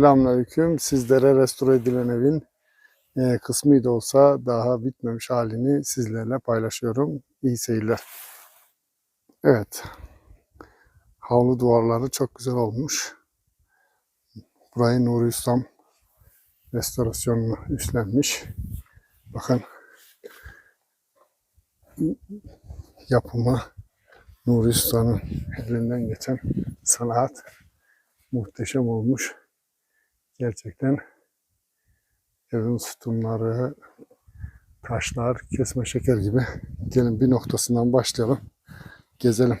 Selamünaleyküm. Sizlere restore edilen evin e, kısmı da olsa daha bitmemiş halini sizlerle paylaşıyorum. İyi seyirler. Evet. Havlu duvarları çok güzel olmuş. Burayı Nuri Ustam restorasyonunu üstlenmiş. Bakın yapımı Nuri Usta'nın elinden geçen sanat muhteşem olmuş. Gerçekten evin sütunları, taşlar, kesme şeker gibi. Gelin bir noktasından başlayalım. Gezelim.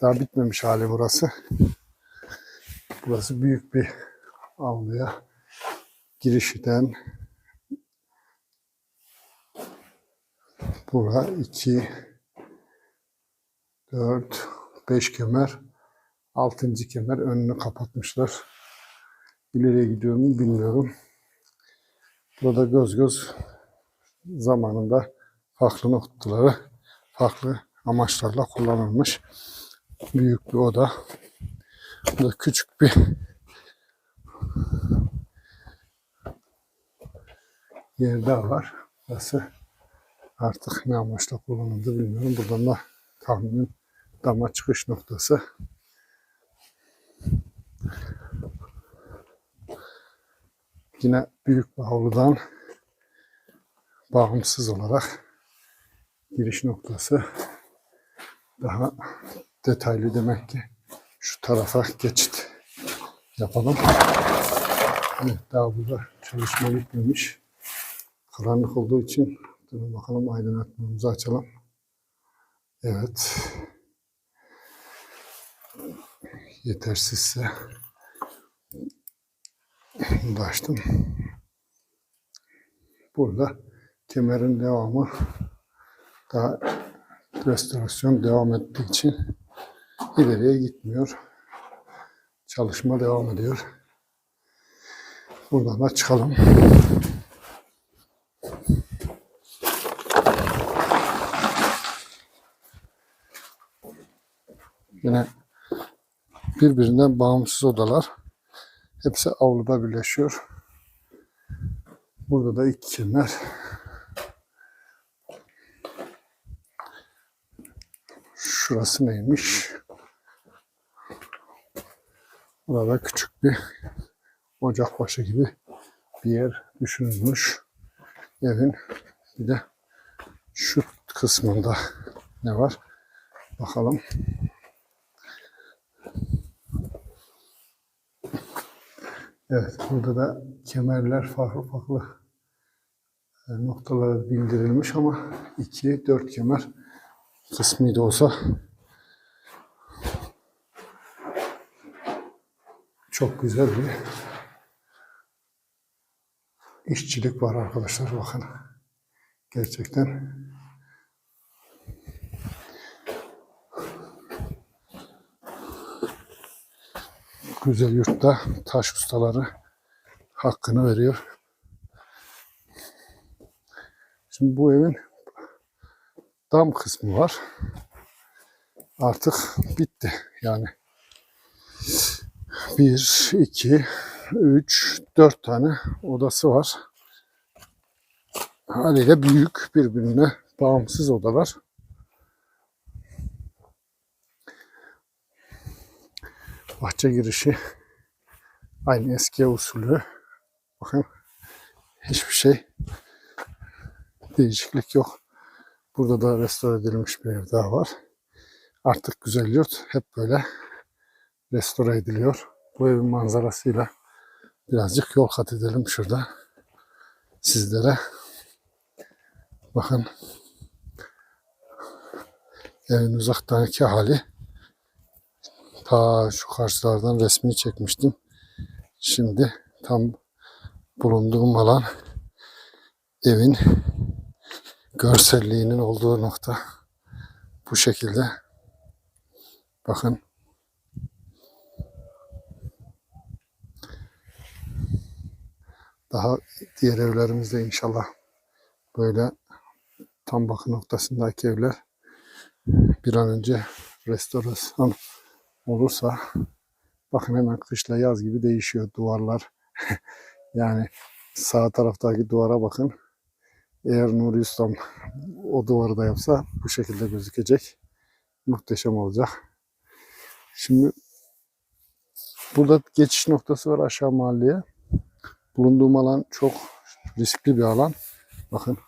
Daha bitmemiş hali burası. Burası büyük bir avluya girişten bura 2 4 5 kemer 6. kemer önünü kapatmışlar. İleriye gidiyor mu bilmiyorum. Burada göz göz zamanında farklı noktaları farklı amaçlarla kullanılmış. Büyük bir oda. Burada küçük bir yer daha var. Burası artık ne amaçla kullanıldı bilmiyorum. Buradan da tahminen dama çıkış noktası. Yine büyük bir havludan bağımsız olarak giriş noktası daha detaylı demek ki şu tarafa geçit yapalım. Evet, daha burada çalışma bitmemiş. Karanlık olduğu için durun bakalım aydınlatmamızı açalım. Evet. Yetersizse açtım. Burada kemerin devamı daha restorasyon devam ettiği için ileriye gitmiyor. Çalışma devam ediyor. Buradan da çıkalım. Yine birbirinden bağımsız odalar. Hepsi avluda birleşiyor. Burada da iki kemer. Şurası neymiş? Burada küçük bir ocakbaşı gibi bir yer düşünülmüş. Evin bir de şu kısmında ne var? Bakalım. Evet, burada da kemerler farklı farklı e, noktalara bildirilmiş ama 2 4 kemer kısmı da olsa çok güzel bir işçilik var arkadaşlar bakın. Gerçekten güzel yurtta taş ustaları hakkını veriyor. Şimdi bu evin dam kısmı var. Artık bitti. Yani bir, iki, üç, dört tane odası var. Haliyle büyük birbirine bağımsız odalar. Bahçe girişi aynı eski usulü. Bakın hiçbir şey değişiklik yok. Burada da restore edilmiş bir ev daha var. Artık güzel yurt hep böyle restore ediliyor. Bu evin manzarasıyla birazcık yol kat edelim şurada sizlere. Bakın evin uzaktaki hali ta şu karşılardan resmini çekmiştim. Şimdi tam bulunduğum alan evin görselliğinin olduğu nokta bu şekilde. Bakın daha diğer evlerimizde inşallah böyle tam bakım noktasındaki evler bir an önce restorasyon olursa Bakın hemen kışla yaz gibi değişiyor duvarlar. yani sağ taraftaki duvara bakın. Eğer Nuri Ustam o duvarı da yapsa bu şekilde gözükecek. Muhteşem olacak. Şimdi burada geçiş noktası var aşağı mahalleye. Bulunduğum alan çok riskli bir alan. Bakın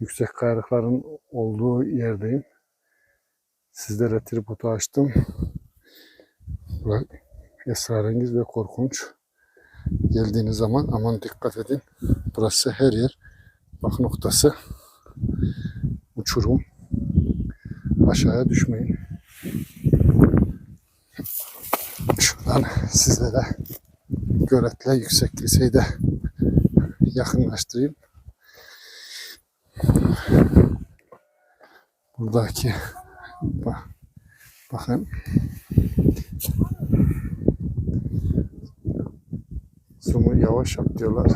yüksek kayalıkların olduğu yerdeyim. Sizlere tripodu açtım. Bak, esrarengiz ve korkunç. Geldiğiniz zaman aman dikkat edin. Burası her yer bak noktası. Uçurum. Aşağıya düşmeyin. Şuradan sizlere göletle yüksek liseyi de yakınlaştırayım. Buradaki bak, bakın zoom'u yavaş yap diyorlar.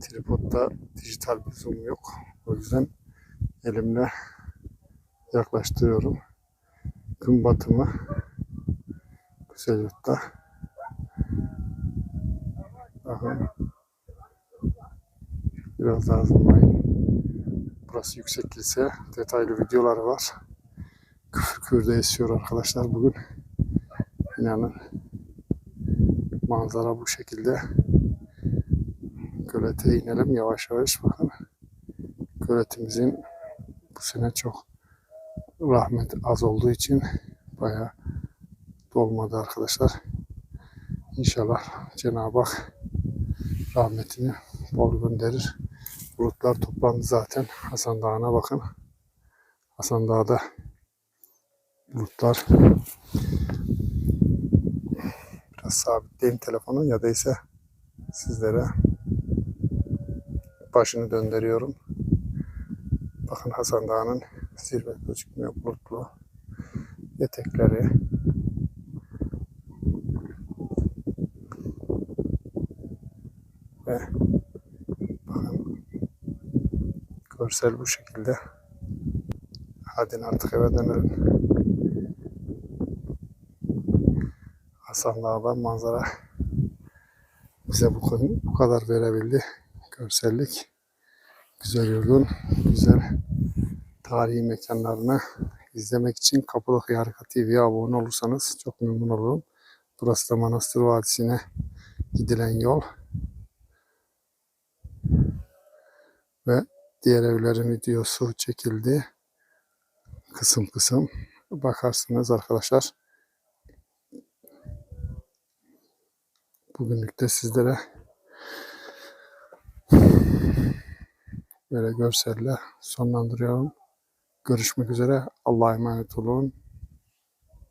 Tripodda dijital bir zoom yok. O yüzden elimle yaklaştırıyorum. Gün batımı güzel yurtta. Bakın. Biraz daha zoomlayayım. Burası yüksek lise. Detaylı videoları var. Küfür kürde esiyor arkadaşlar bugün. İnanın. Manzara bu şekilde. Gölete inelim yavaş yavaş bakın. Göletimizin bu sene çok rahmet az olduğu için bayağı dolmadı arkadaşlar. İnşallah Cenab-ı Hak rahmetini bol gönderir. Bulutlar toplandı zaten. Hasan Dağı'na bakın. Hasan Dağı'da bulutlar biraz sabitleyeyim telefonu ya da ise sizlere başını döndürüyorum. Bakın Hasan Dağı'nın zirve gözükmüyor bulutlu. Etekleri ve bakın görsel bu şekilde. Hadi artık eve dönelim. Hasan Dağ'dan manzara bize bu, bu kadar verebildi. Görsellik. Güzel yurdun, güzel tarihi mekanlarını izlemek için Kapılık Harika TV'ye abone olursanız çok memnun olurum. Burası da Manastır Vadisi'ne gidilen yol. Ve diğer evlerin videosu çekildi. Kısım kısım bakarsınız arkadaşlar. Bugünlük de sizlere böyle görselle sonlandırıyorum. Görüşmek üzere. Allah'a emanet olun.